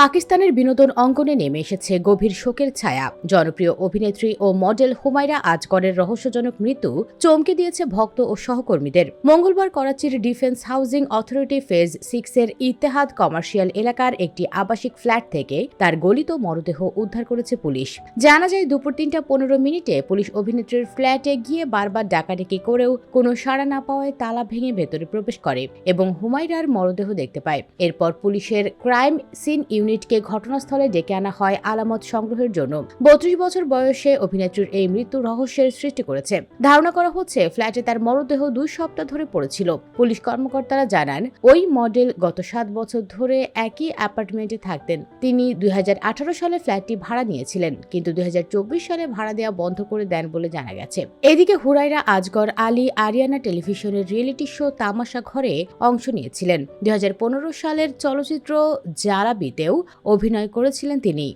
পাকিস্তানের বিনোদন অঙ্গনে নেমে এসেছে গভীর শোকের ছায়া। জনপ্রিয় অভিনেত্রী ও মডেল হুমায়রা আজগরের রহস্যজনক মৃত্যু চমকে দিয়েছে ভক্ত ও সহকর্মীদের। মঙ্গলবার করাচির ডিফেন্স হাউজিং অথরিটি ফেজ সিক্সের ইত্তেহাদ কমার্শিয়াল এলাকার একটি আবাসিক ফ্ল্যাট থেকে তার গলিত মরদেহ উদ্ধার করেছে পুলিশ। জানা যায়, দুপুর তিনটা পনেরো মিনিটে পুলিশ অভিনেত্রীর ফ্ল্যাটে গিয়ে বারবার ডাকাডাকি করেও কোনো সাড়া না পাওয়ায় তালা ভেঙে ভেতরে প্রবেশ করে এবং হুমায়রার মরদেহ দেখতে পায়। এরপর পুলিশের ক্রাইম সিন ইউনিটকে ঘটনাস্থলে ডেকে আনা হয় আলামত সংগ্রহের জন্য। বত্রিশ বছর বয়সে অভিনেত্রীর এই মৃত্যু রহস্যের সৃষ্টি করেছে। ধারণা করা হচ্ছে, ফ্ল্যাটে তার মরদেহ দুই সপ্তাহ ধরে পড়েছিল। পুলিশ কর্মকর্তারা জানান, ওই মডেল গত সাত বছর ধরে একই অ্যাপার্টমেন্টে থাকতেন। তিনি দুই সালে ফ্ল্যাটটি ভাড়া নিয়েছিলেন, কিন্তু দুই সালে ভাড়া দেওয়া বন্ধ করে দেন বলে জানা গেছে। এদিকে হুরাইরা আজগর আলী আরিয়ানা টেলিভিশনের রিয়েলিটি শো তামাশা ঘরে অংশ নিয়েছিলেন। দুই হাজার পনেরো সালের চলচ্চিত্র জারাবিতেও অভিনয় করেছিলেন তিনি।